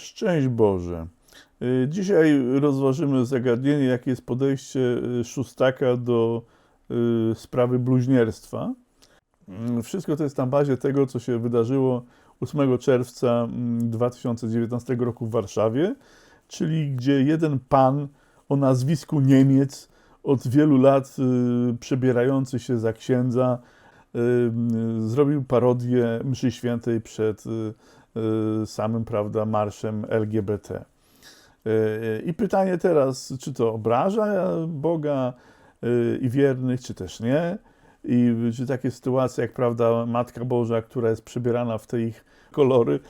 Szczęść Boże. Y, Dzisiaj rozważymy zagadnienie, jakie jest podejście y, szóstaka do y, sprawy bluźnierstwa. Mm, Wszystko to jest na bazie tego, co się wydarzyło 8 czerwca mm, 2019 roku w Warszawie, czyli gdzie jeden pan o nazwisku Niemiec, od wielu lat przebierający się za księdza, y, zrobił parodię mszy świętej przed samym, prawda, marszem LGBT. Y, I pytanie teraz, czy to obraża Boga y, i wiernych, czy też nie? I czy takie sytuacje, jak prawda, Matka Boża, która jest przebierana w te ich kolory,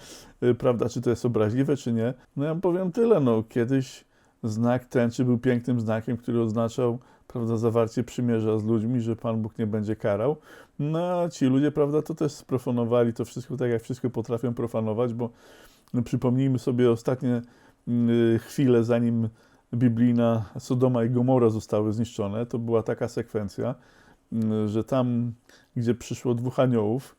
y, prawda, czy to jest obraźliwe, czy nie? No ja powiem tyle, no kiedyś znak tęczy był pięknym znakiem, który oznaczał, prawda, zawarcie przymierza z ludźmi, że Pan Bóg nie będzie karał. No a ci ludzie, prawda, to też sprofanowali to wszystko, tak jak wszystko potrafią profanować, bo no, przypomnijmy sobie ostatnie y, chwile, zanim biblijna Sodoma i Gomora zostały zniszczone, to była taka sekwencja, y, że tam, gdzie przyszło dwóch aniołów,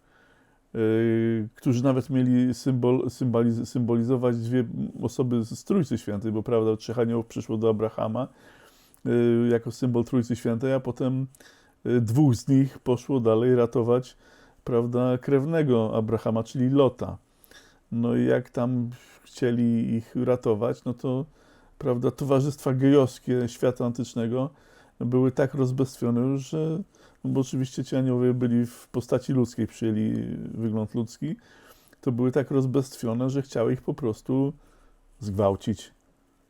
y, którzy nawet mieli symbol, symboliz, symbolizować dwie osoby z Trójcy Świętej, bo prawda, trzech aniołów przyszło do Abrahama jako symbol Trójcy Świętej, a potem y, dwóch z nich poszło dalej ratować, prawda, krewnego Abrahama, czyli Lota. No i jak tam chcieli ich ratować, no to, prawda, towarzystwa gejowskie świata antycznego były tak rozbestwione że, no bo oczywiście ci aniołowie byli w postaci ludzkiej, przyjęli wygląd ludzki, to były tak rozbestwione, że chciały ich po prostu zgwałcić.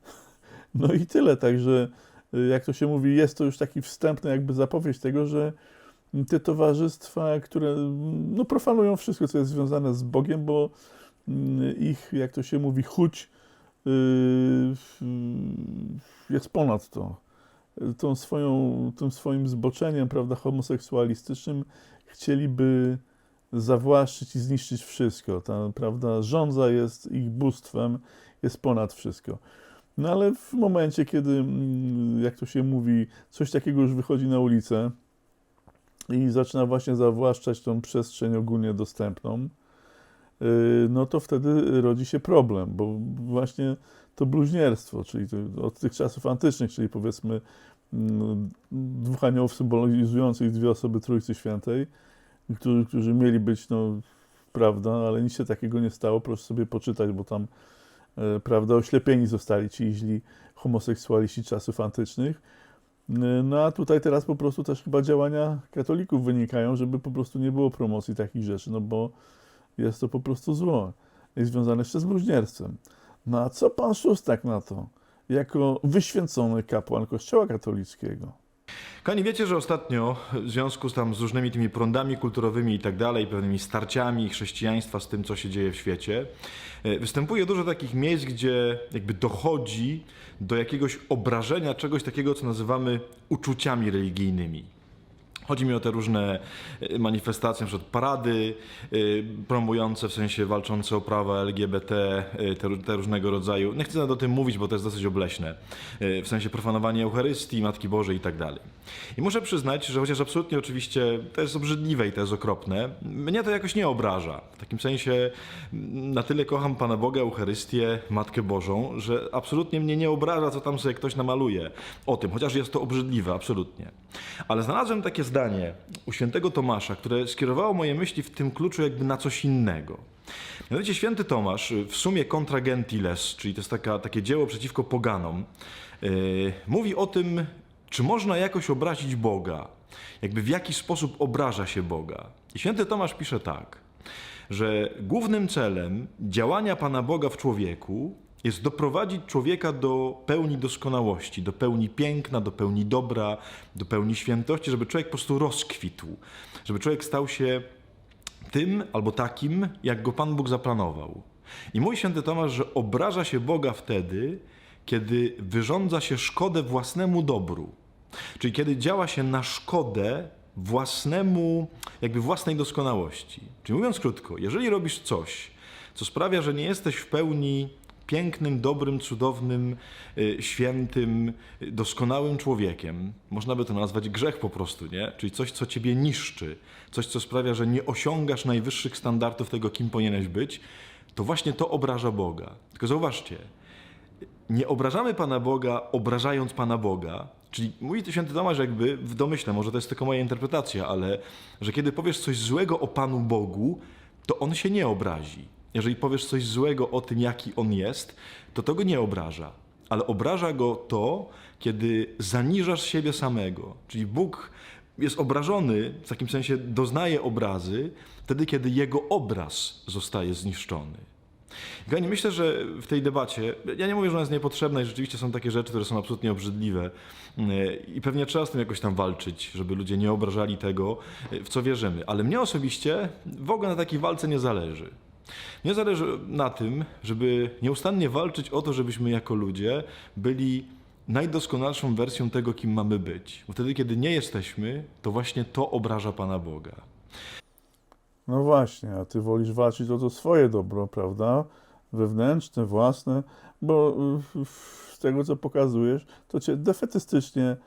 No i tyle, także y, jak to się mówi, jest to już taki wstępny jakby zapowiedź tego, że te towarzystwa, które no, profanują wszystko, co jest związane z Bogiem, bo mm, ich, jak to się mówi, chuć yy, jest ponad to. Tą swoją, tym swoim zboczeniem, prawda, homoseksualistycznym chcieliby zawłaszczyć i zniszczyć wszystko. Ta, prawda, żądza jest ich bóstwem, jest ponad wszystko. No ale w momencie, kiedy, mm, jak to się mówi, coś takiego już wychodzi na ulicę i zaczyna właśnie zawłaszczać tą przestrzeń ogólnie dostępną, yy, no to wtedy rodzi się problem, bo właśnie to bluźnierstwo, czyli to od tych czasów antycznych, czyli powiedzmy mm, dwóch aniołów symbolizujących dwie osoby Trójcy Świętej, którzy, którzy mieli być, no, prawda, ale nic się takiego nie stało, proszę sobie poczytać, bo tam, prawda, oślepieni zostali ci źli homoseksualiści czasów antycznych. E, No a tutaj teraz po prostu też chyba działania katolików wynikają, żeby po prostu nie było promocji takich rzeczy, no bo jest to po prostu zło. Jest związane jeszcze z bluźnierstwem. No a co pan Szóstak na to? Jako wyświęcony kapłan Kościoła katolickiego. Kochani, wiecie, że ostatnio w związku z, tam, z różnymi tymi prądami kulturowymi i tak dalej, pewnymi starciami chrześcijaństwa z tym, co się dzieje w świecie, e, występuje dużo takich miejsc, gdzie jakby dochodzi do jakiegoś obrażenia czegoś takiego, co nazywamy uczuciami religijnymi. Chodzi mi o te różne e, manifestacje, na przykład parady e, promujące, w sensie walczące o prawa LGBT, e, te, te różnego rodzaju. Nie chcę o tym mówić, bo to jest dosyć obleśne. W sensie profanowanie Eucharystii, Matki Bożej i tak dalej. I muszę przyznać, że chociaż absolutnie oczywiście to jest obrzydliwe i to jest okropne, mnie to jakoś nie obraża. W takim sensie m, na tyle kocham Pana Boga, Eucharystię, Matkę Bożą, że absolutnie mnie nie obraża, co tam sobie ktoś namaluje o tym, chociaż jest to obrzydliwe, absolutnie. Ale znalazłem takie zdanie u świętego Tomasza, które skierowało moje myśli w tym kluczu jakby na coś innego. Mianowicie święty Tomasz w sumie Contra Gentiles, czyli to jest taka, takie dzieło przeciwko poganom, yy, mówi o tym, czy można jakoś obrazić Boga, jakby w jaki sposób obraża się Boga. I święty Tomasz pisze tak, że głównym celem działania Pana Boga w człowieku jest doprowadzić człowieka do pełni doskonałości, do pełni piękna, do pełni dobra, do pełni świętości, żeby człowiek po prostu rozkwitł, żeby człowiek stał się tym albo takim, jak go Pan Bóg zaplanował. I mówi święty Tomasz, że obraża się Boga wtedy, kiedy wyrządza się szkodę własnemu dobru. Czyli kiedy działa się na szkodę własnemu, jakby własnej doskonałości. Czyli mówiąc krótko, jeżeli robisz coś, co sprawia, że nie jesteś w pełni pięknym, dobrym, cudownym, y, świętym, doskonałym człowiekiem, można by to nazwać grzech po prostu, nie? Czyli coś, co ciebie niszczy, coś, co sprawia, że nie osiągasz najwyższych standardów tego, kim powinieneś być, to właśnie to obraża Boga. Tylko zauważcie, nie obrażamy Pana Boga, obrażając Pana Boga. Czyli mówi święty Tomasz jakby w domyśle, może to jest tylko moja interpretacja, ale że kiedy powiesz coś złego o Panu Bogu, to On się nie obrazi. Jeżeli powiesz coś złego o tym, jaki On jest, to to Go nie obraża. Ale obraża Go to, kiedy zaniżasz siebie samego. Czyli Bóg jest obrażony, w takim sensie doznaje obrazy, wtedy, kiedy Jego obraz zostaje zniszczony. Kochani, myślę, że w tej debacie, ja nie mówię, że ona jest niepotrzebna i rzeczywiście są takie rzeczy, które są absolutnie obrzydliwe yy, i pewnie trzeba z tym jakoś tam walczyć, żeby ludzie nie obrażali tego, yy, w co wierzymy. Ale mnie osobiście w ogóle na takiej walce nie zależy. Mnie zależy na tym, żeby nieustannie walczyć o to, żebyśmy jako ludzie byli najdoskonalszą wersją tego, kim mamy być. Bo wtedy, kiedy nie jesteśmy, to właśnie to obraża Pana Boga. No właśnie, a ty wolisz walczyć o to swoje dobro, prawda? Wewnętrzne, własne, bo y, z tego, co pokazujesz, to cię defetystycznie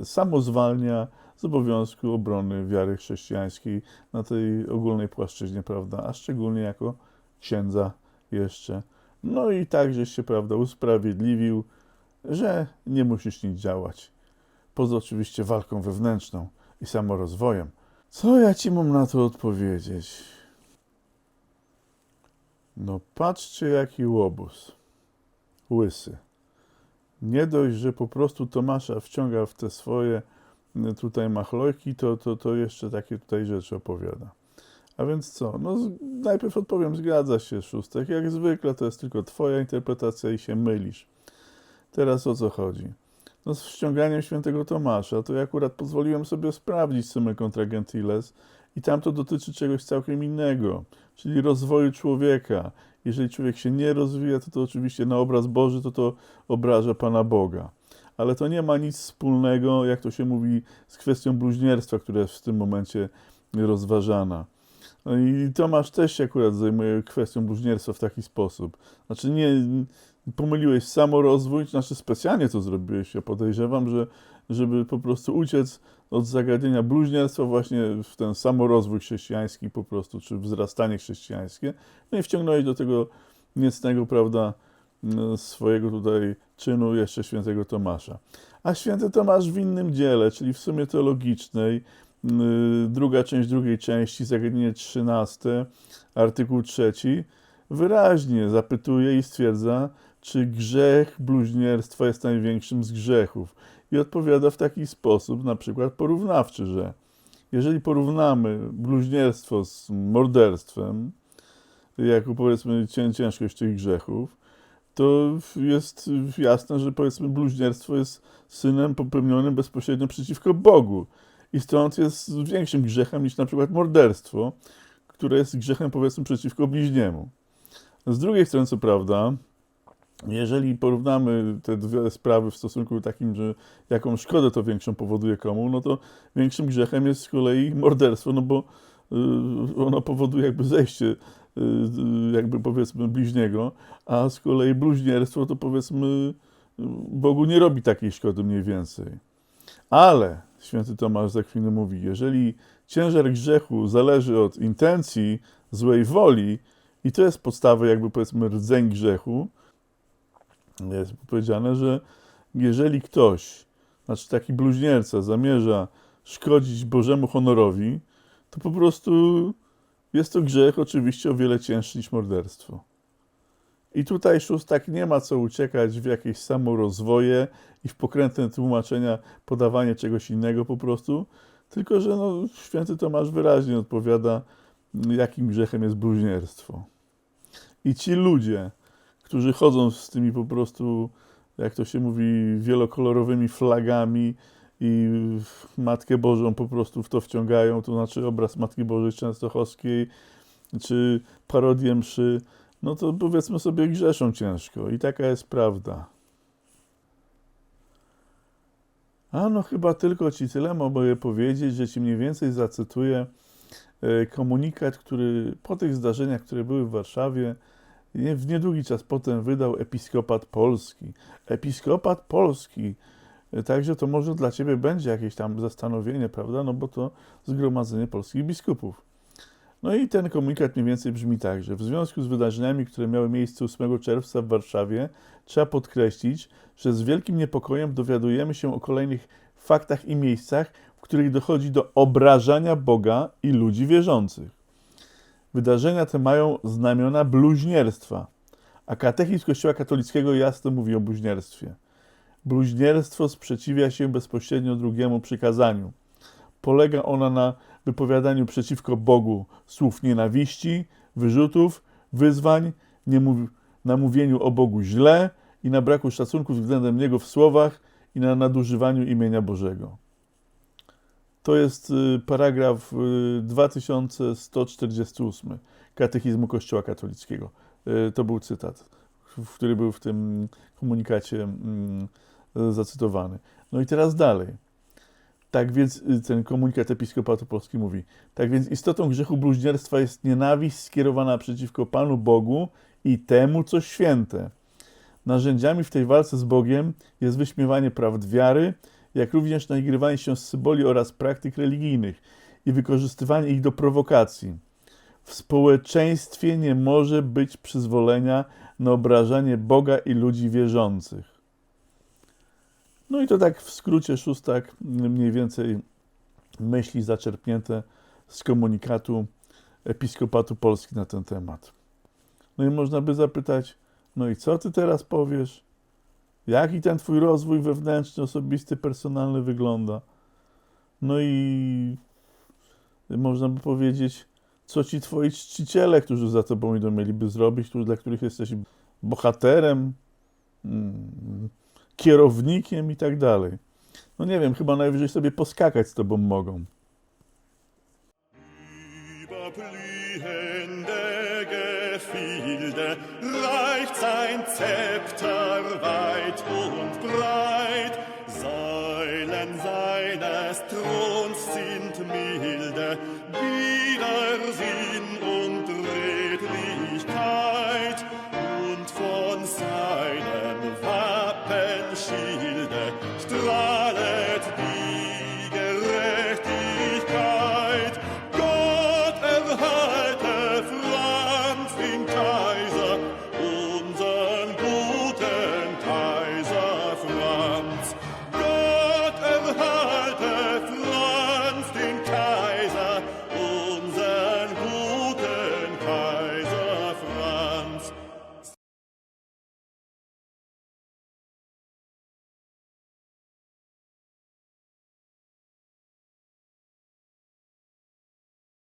y, samozwalnia z obowiązku obrony wiary chrześcijańskiej na tej ogólnej płaszczyźnie, prawda? A szczególnie jako księdza jeszcze. No i tak, żeś się, prawda, usprawiedliwił, że nie musisz nic działać. Poza oczywiście walką wewnętrzną i samorozwojem. Co ja ci mam na to odpowiedzieć? No patrzcie jaki łobuz. Łysy. Nie dość, że po prostu Tomasza wciąga w te swoje tutaj machlojki, to, to, to jeszcze takie tutaj rzeczy opowiada. A więc co? No najpierw odpowiem, zgadza się Szóstek. Jak zwykle to jest tylko twoja interpretacja i się mylisz. Teraz o co chodzi? No z ściąganiem świętego Tomasza, to ja akurat pozwoliłem sobie sprawdzić sumę contra gentiles i tam to dotyczy czegoś całkiem innego, czyli rozwoju człowieka. Jeżeli człowiek się nie rozwija, to to oczywiście na obraz Boży, to to obraża Pana Boga. Ale to nie ma nic wspólnego, jak to się mówi, z kwestią bluźnierstwa, która jest w tym momencie rozważana. No i Tomasz też się akurat zajmuje kwestią bluźnierstwa w taki sposób. Znaczy nie, pomyliłeś samorozwój, znaczy specjalnie to zrobiłeś. Ja podejrzewam, że żeby po prostu uciec od zagadnienia bluźnierstwa właśnie w ten samorozwój chrześcijański po prostu, czy wzrastanie chrześcijańskie. No i wciągnąłeś do tego niecnego, prawda, m, swojego tutaj czynu jeszcze świętego Tomasza. A święty Tomasz w innym dziele, czyli w sumie teologicznej, m, druga część drugiej części, zagadnienie 13, artykuł trzeci, wyraźnie zapytuje i stwierdza, czy grzech bluźnierstwa jest największym z grzechów. I odpowiada w taki sposób, na przykład porównawczy, że jeżeli porównamy bluźnierstwo z morderstwem, jako powiedzmy cię- ciężkość tych grzechów, to jest jasne, że powiedzmy bluźnierstwo jest synem popełnionym bezpośrednio przeciwko Bogu. I stąd jest większym grzechem niż na przykład morderstwo, które jest grzechem powiedzmy przeciwko bliźniemu. Z drugiej strony, co prawda, jeżeli porównamy te dwie sprawy w stosunku takim, że jaką szkodę to większą powoduje komu, no to większym grzechem jest z kolei morderstwo, no bo y, ono powoduje jakby zejście y, y, jakby powiedzmy bliźniego, a z kolei bluźnierstwo to powiedzmy Bogu nie robi takiej szkody mniej więcej. Ale święty Tomasz z Akwiny mówi, jeżeli ciężar grzechu zależy od intencji, złej woli i to jest podstawa jakby powiedzmy rdzeń grzechu, jest powiedziane, że jeżeli ktoś, znaczy taki bluźnierca zamierza szkodzić Bożemu honorowi, to po prostu jest to grzech oczywiście o wiele cięższy niż morderstwo. I tutaj szóstak nie ma co uciekać w jakieś samorozwoje i w pokrętne tłumaczenia, podawanie czegoś innego po prostu, tylko że no, święty Tomasz wyraźnie odpowiada, jakim grzechem jest bluźnierstwo. I ci ludzie, którzy chodzą z tymi po prostu, jak to się mówi, wielokolorowymi flagami i Matkę Bożą po prostu w to wciągają, to znaczy obraz Matki Bożej Częstochowskiej, czy parodię mszy, no to powiedzmy sobie grzeszą ciężko i taka jest prawda. A no chyba tylko Ci tyle mogę powiedzieć, że Ci mniej więcej zacytuję e, komunikat, który po tych zdarzeniach, które były w Warszawie, w niedługi czas potem wydał Episkopat Polski. Episkopat Polski. Także to może dla Ciebie będzie jakieś tam zastanowienie, prawda? No bo to Zgromadzenie Polskich Biskupów. No i ten komunikat mniej więcej brzmi tak, że w związku z wydarzeniami, które miały miejsce 8 czerwca w Warszawie, trzeba podkreślić, że z wielkim niepokojem dowiadujemy się o kolejnych faktach i miejscach, w których dochodzi do obrażania Boga i ludzi wierzących. Wydarzenia te mają znamiona bluźnierstwa, a katechizm Kościoła katolickiego jasno mówi o bluźnierstwie. Bluźnierstwo sprzeciwia się bezpośrednio drugiemu przykazaniu. Polega ona na wypowiadaniu przeciwko Bogu słów nienawiści, wyrzutów, wyzwań, na mówieniu o Bogu źle i na braku szacunku względem Niego w słowach i na nadużywaniu imienia Bożego. To jest y, paragraf y, 2148 Katechizmu Kościoła Katolickiego. Y, To był cytat, który był w tym komunikacie mm, zacytowany. No i teraz dalej. Tak więc y, ten komunikat Episkopatu Polski mówi: Tak więc istotą grzechu bluźnierstwa jest nienawiść skierowana przeciwko Panu Bogu i temu, co święte. Narzędziami w tej walce z Bogiem jest wyśmiewanie prawd wiary, jak również naigrywanie się z symboli oraz praktyk religijnych i wykorzystywanie ich do prowokacji. W społeczeństwie nie może być przyzwolenia na obrażanie Boga i ludzi wierzących. No i to tak w skrócie szóstak mniej więcej myśli zaczerpnięte z komunikatu Episkopatu Polski na ten temat. No i można by zapytać, no i co ty teraz powiesz? Jaki ten twój rozwój wewnętrzny, osobisty, personalny wygląda? No i można by powiedzieć, co ci twoi czciciele, którzy za tobą idą, mieliby zrobić, dla których jesteś bohaterem, mm, kierownikiem i tak dalej. No nie wiem, chyba najwyżej sobie poskakać z tobą mogą. Reicht sein Zepter weit und breit. Säulen seines Throns sind milde, Widersinn